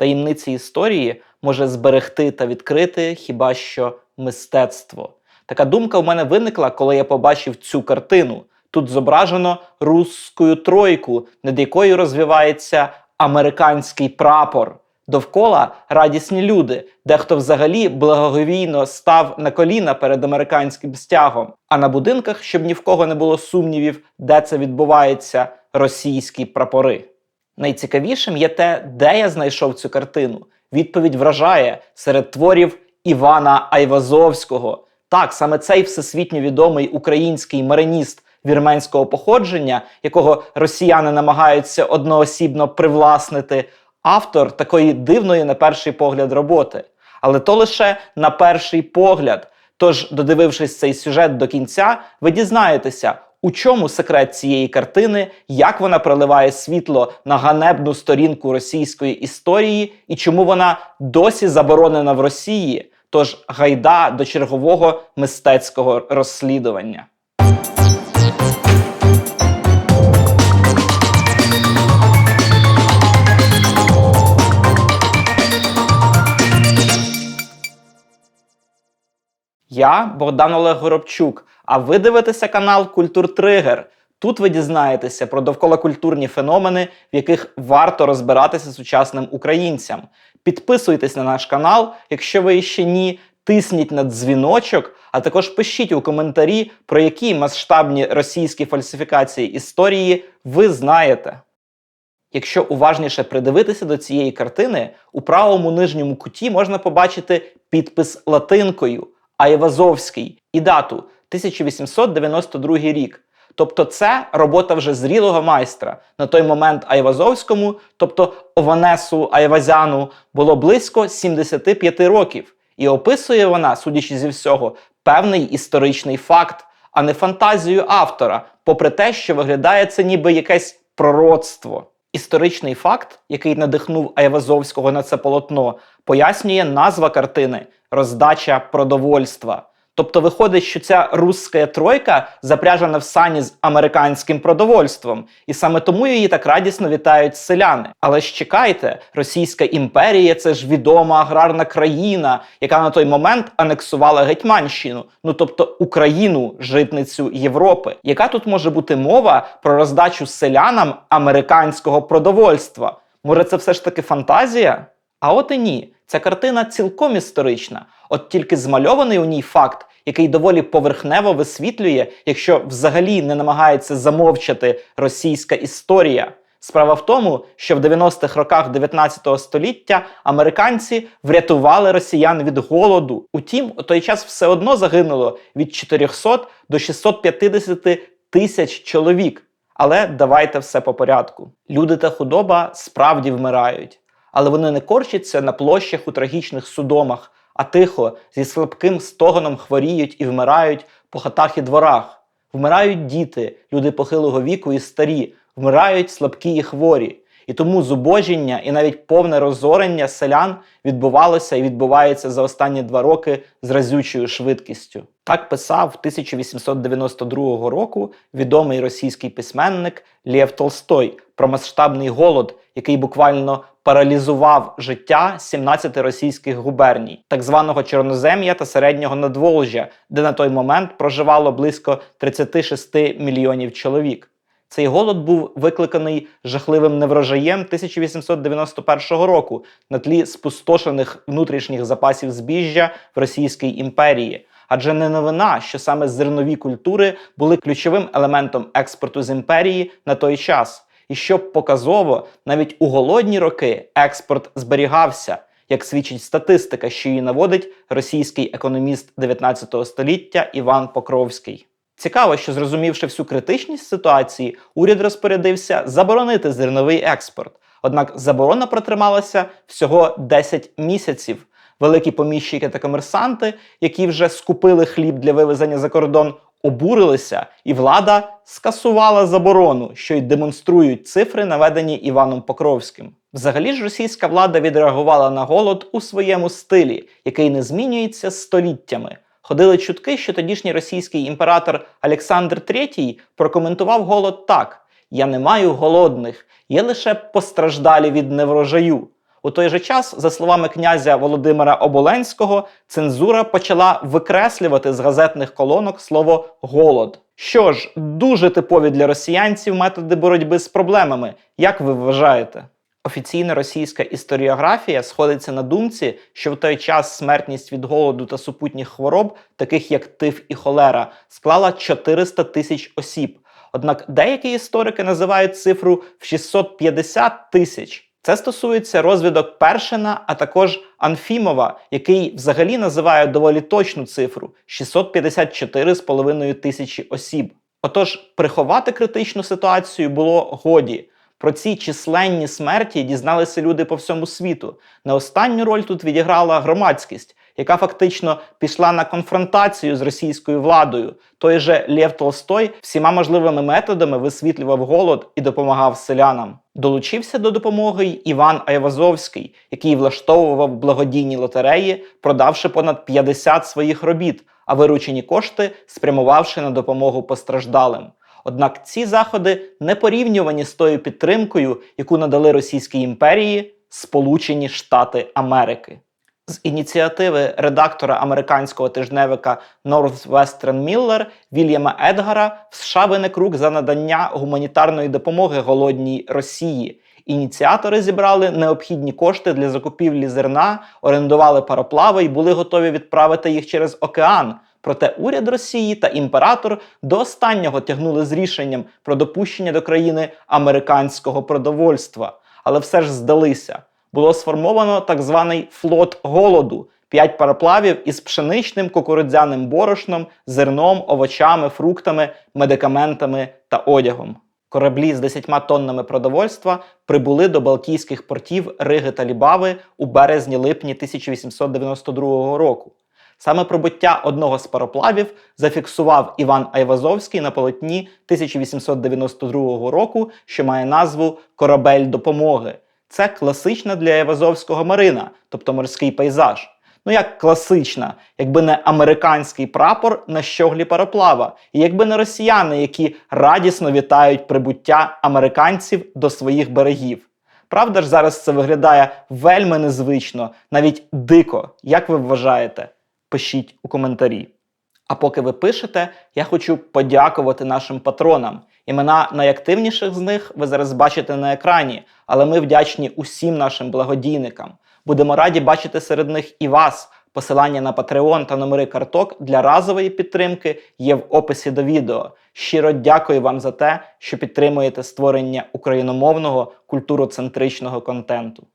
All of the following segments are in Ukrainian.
Таємниці історії може зберегти та відкрити хіба що мистецтво. Така думка в мене виникла, коли я побачив цю картину. Тут зображено русскую тройку, над якою розвивається американський прапор. Довкола радісні люди, дехто взагалі благоговійно став на коліна перед американським стягом. А на будинках, щоб ні в кого не було сумнівів, де це відбувається, російські прапори. Найцікавішим є те, де я знайшов цю картину. Відповідь вражає серед творів Івана Айвазовського. Так, саме цей всесвітньо відомий український мариніст вірменського походження, якого росіяни намагаються одноосібно привласнити, автор такої дивної на перший погляд роботи. Але то лише на перший погляд. Тож, додивившись цей сюжет до кінця, ви дізнаєтеся, у чому секрет цієї картини, як вона проливає світло на ганебну сторінку російської історії і чому вона досі заборонена в Росії. Тож гайда до чергового мистецького розслідування. Я Богдан Олег Горобчук. А ви дивитеся канал Культур Тригер. Тут ви дізнаєтеся про довколакультурні феномени, в яких варто розбиратися сучасним українцям. Підписуйтесь на наш канал, якщо ви ще ні. Тисніть на дзвіночок, а також пишіть у коментарі, про які масштабні російські фальсифікації історії ви знаєте. Якщо уважніше придивитися до цієї картини, у правому нижньому куті можна побачити підпис латинкою Айвазовський і дату 1892 рік. Тобто це робота вже зрілого майстра. На той момент Айвазовському, тобто Ованесу Айвазяну, було близько 75 років. І описує вона, судячи зі всього, певний історичний факт, а не фантазію автора, попри те, що виглядає це ніби якесь пророцтво. Історичний факт, який надихнув Айвазовського на це полотно, пояснює назва картини роздача продовольства. Тобто виходить, що ця руська тройка запряжена в сані з американським продовольством, і саме тому її так радісно вітають селяни. Але ж чекайте, Російська імперія це ж відома аграрна країна, яка на той момент анексувала Гетьманщину, ну тобто Україну, житницю Європи. Яка тут може бути мова про роздачу селянам американського продовольства? Може, це все ж таки фантазія? А от і ні. Ця картина цілком історична, от тільки змальований у ній факт, який доволі поверхнево висвітлює, якщо взагалі не намагається замовчати російська історія. Справа в тому, що в 90-х роках 19 століття американці врятували росіян від голоду. Утім, у той час все одно загинуло від 400 до 650 тисяч чоловік. Але давайте все по порядку. Люди та худоба справді вмирають але вони не корчаться на площах у трагічних судомах, а тихо, зі слабким стогоном хворіють і вмирають по хатах і дворах. Вмирають діти, люди похилого віку і старі, вмирають слабкі і хворі. І тому зубожіння і навіть повне розорення селян відбувалося і відбувається за останні два роки з разючою швидкістю. Так писав 1892 року відомий російський письменник Лєв Толстой про масштабний голод, який буквально паралізував життя 17 російських губерній, так званого Чорнозем'я та середнього надволжя, де на той момент проживало близько 36 мільйонів чоловік. Цей голод був викликаний жахливим неврожаєм 1891 року на тлі спустошених внутрішніх запасів збіжжя в Російській імперії. Адже не новина, що саме зернові культури були ключовим елементом експорту з імперії на той час. І щоб показово, навіть у голодні роки експорт зберігався, як свідчить статистика, що її наводить російський економіст 19 століття Іван Покровський. Цікаво, що зрозумівши всю критичність ситуації, уряд розпорядився заборонити зерновий експорт. Однак заборона протрималася всього 10 місяців. Великі поміщики та комерсанти, які вже скупили хліб для вивезення за кордон, обурилися, і влада скасувала заборону, що й демонструють цифри, наведені Іваном Покровським. Взагалі ж російська влада відреагувала на голод у своєму стилі, який не змінюється століттями. Ходили чутки, що тодішній російський імператор Олександр III прокоментував голод так: я не маю голодних, є лише постраждалі від неврожаю. У той же час, за словами князя Володимира Оболенського, цензура почала викреслювати з газетних колонок слово голод. Що ж, дуже типові для росіянців методи боротьби з проблемами, як ви вважаєте? Офіційна російська історіографія сходиться на думці, що в той час смертність від голоду та супутніх хвороб, таких як тиф і холера, склала 400 тисяч осіб. Однак деякі історики називають цифру в 650 тисяч. Це стосується розвідок Першина, а також Анфімова, який взагалі називає доволі точну цифру 654,5 тисячі осіб. Отож, приховати критичну ситуацію було годі. Про ці численні смерті дізналися люди по всьому світу. Не останню роль тут відіграла громадськість, яка фактично пішла на конфронтацію з російською владою. Той же Лев Толстой всіма можливими методами висвітлював голод і допомагав селянам. Долучився до допомоги й Іван Айвазовський, який влаштовував благодійні лотереї, продавши понад 50 своїх робіт, а виручені кошти спрямувавши на допомогу постраждалим. Однак ці заходи не порівнювані з тою підтримкою, яку надали Російській імперії Сполучені Штати Америки. З ініціативи редактора американського тижневика Northwestern Miller Вільяма Едгара в США виник рук за надання гуманітарної допомоги голодній Росії. Ініціатори зібрали необхідні кошти для закупівлі зерна, орендували пароплави і були готові відправити їх через океан. Проте уряд Росії та імператор до останнього тягнули з рішенням про допущення до країни американського продовольства, але все ж здалися. Було сформовано так званий флот голоду. П'ять пароплавів із пшеничним кукурудзяним борошном, зерном, овочами, фруктами, медикаментами та одягом. Кораблі з 10 тоннами продовольства прибули до Балтійських портів Риги та Лібави у березні-липні 1892 року. Саме прибуття одного з пароплавів зафіксував Іван Айвазовський на полотні 1892 року, що має назву Корабель допомоги. Це класична для Айвазовського марина, тобто морський пейзаж. Ну як класична, якби не американський прапор на щоглі пароплава, і якби не росіяни, які радісно вітають прибуття американців до своїх берегів. Правда ж, зараз це виглядає вельми незвично, навіть дико. Як ви вважаєте? Пишіть у коментарі. А поки ви пишете, я хочу подякувати нашим патронам. Імена найактивніших з них ви зараз бачите на екрані, але ми вдячні усім нашим благодійникам. Будемо раді бачити серед них і вас. Посилання на Patreon та номери карток для разової підтримки є в описі до відео. Щиро дякую вам за те, що підтримуєте створення україномовного культуроцентричного контенту.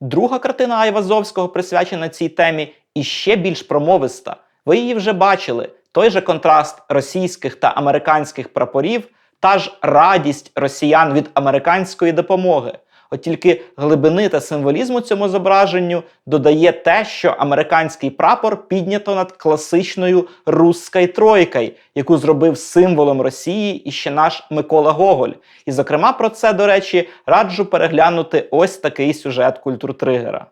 Друга картина Айвазовського присвячена цій темі і ще більш промовиста. Ви її вже бачили. Той же контраст російських та американських прапорів, та ж радість росіян від американської допомоги. От тільки глибини та символізму цьому зображенню додає те, що американський прапор піднято над класичною русской тройкою, яку зробив символом Росії і ще наш Микола Гоголь. І, зокрема, про це, до речі, раджу переглянути ось такий сюжет культуртригера.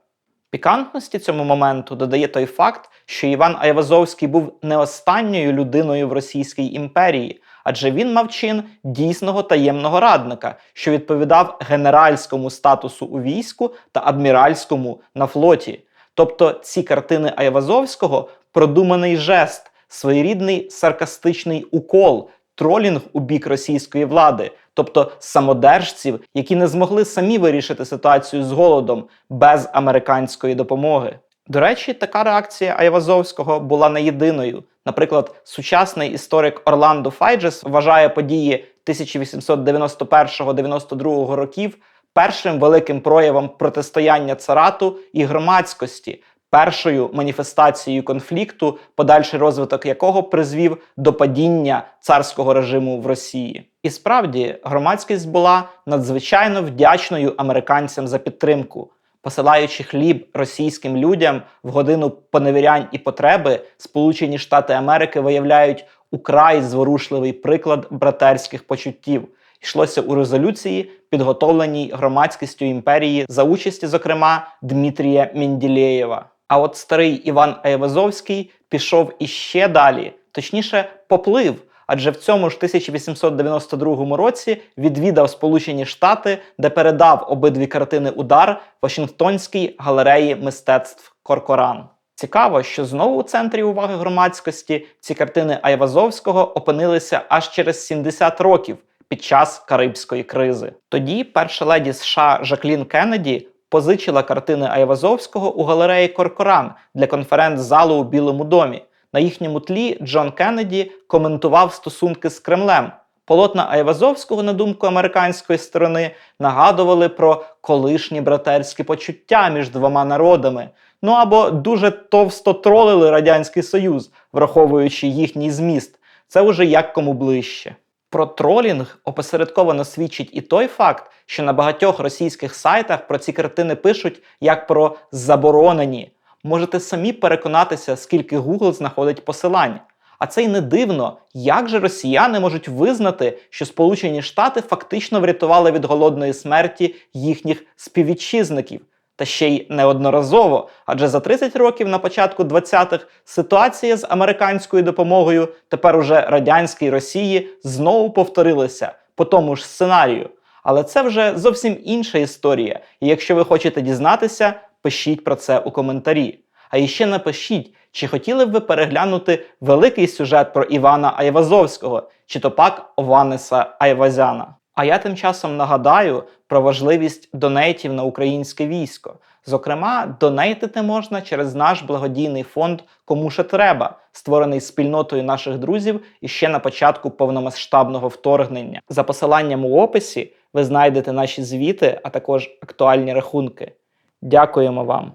Пікантності цьому моменту додає той факт, що Іван Айвазовський був не останньою людиною в Російській імперії, адже він мав чин дійсного таємного радника, що відповідав генеральському статусу у війську та адміральському на флоті. Тобто ці картини Айвазовського продуманий жест, своєрідний саркастичний укол, тролінг у бік російської влади, тобто самодержців, які не змогли самі вирішити ситуацію з голодом без американської допомоги. До речі, така реакція Айвазовського була не єдиною. Наприклад, сучасний історик Орландо Файджес вважає події 1891-92 років першим великим проявом протистояння царату і громадськості, першою маніфестацією конфлікту, подальший розвиток якого призвів до падіння царського режиму в Росії. І справді громадськість була надзвичайно вдячною американцям за підтримку. Посилаючи хліб російським людям в годину поневірянь і потреби, Сполучені Штати Америки виявляють украй зворушливий приклад братерських почуттів. Йшлося у резолюції, підготовленій громадськістю імперії за участі, зокрема, Дмитрія Менділеєва. А от старий Іван Айвазовський пішов іще далі, точніше, поплив, адже в цьому ж 1892 році відвідав Сполучені Штати, де передав обидві картини Удар Вашингтонській галереї мистецтв Коркоран. Цікаво, що знову у центрі уваги громадськості ці картини Айвазовського опинилися аж через 70 років під час Карибської кризи. Тоді перша леді США Жаклін Кеннеді позичила картини Айвазовського у галереї Коркоран для конференц-залу у Білому домі. На їхньому тлі Джон Кеннеді коментував стосунки з Кремлем. Полотна Айвазовського, на думку американської сторони, нагадували про колишні братерські почуття між двома народами. Ну або дуже товсто тролили Радянський Союз, враховуючи їхній зміст. Це вже як кому ближче. Про тролінг опосередковано свідчить і той факт, що на багатьох російських сайтах про ці картини пишуть як про заборонені. Можете самі переконатися, скільки Google знаходить посилань. А це й не дивно, як же росіяни можуть визнати, що Сполучені Штати фактично врятували від голодної смерті їхніх співвітчизників. Та ще й неодноразово, адже за 30 років на початку 20-х ситуація з американською допомогою тепер уже радянській Росії знову повторилася по тому ж сценарію. Але це вже зовсім інша історія. І якщо ви хочете дізнатися, пишіть про це у коментарі. А іще напишіть, чи хотіли б ви переглянути великий сюжет про Івана Айвазовського, чи то пак Ованеса Айвазяна. А я тим часом нагадаю про важливість донейтів на українське військо. Зокрема, донейтити можна через наш благодійний фонд Кому ще треба, створений спільнотою наших друзів іще на початку повномасштабного вторгнення. За посиланням у описі ви знайдете наші звіти, а також актуальні рахунки. Дякуємо вам!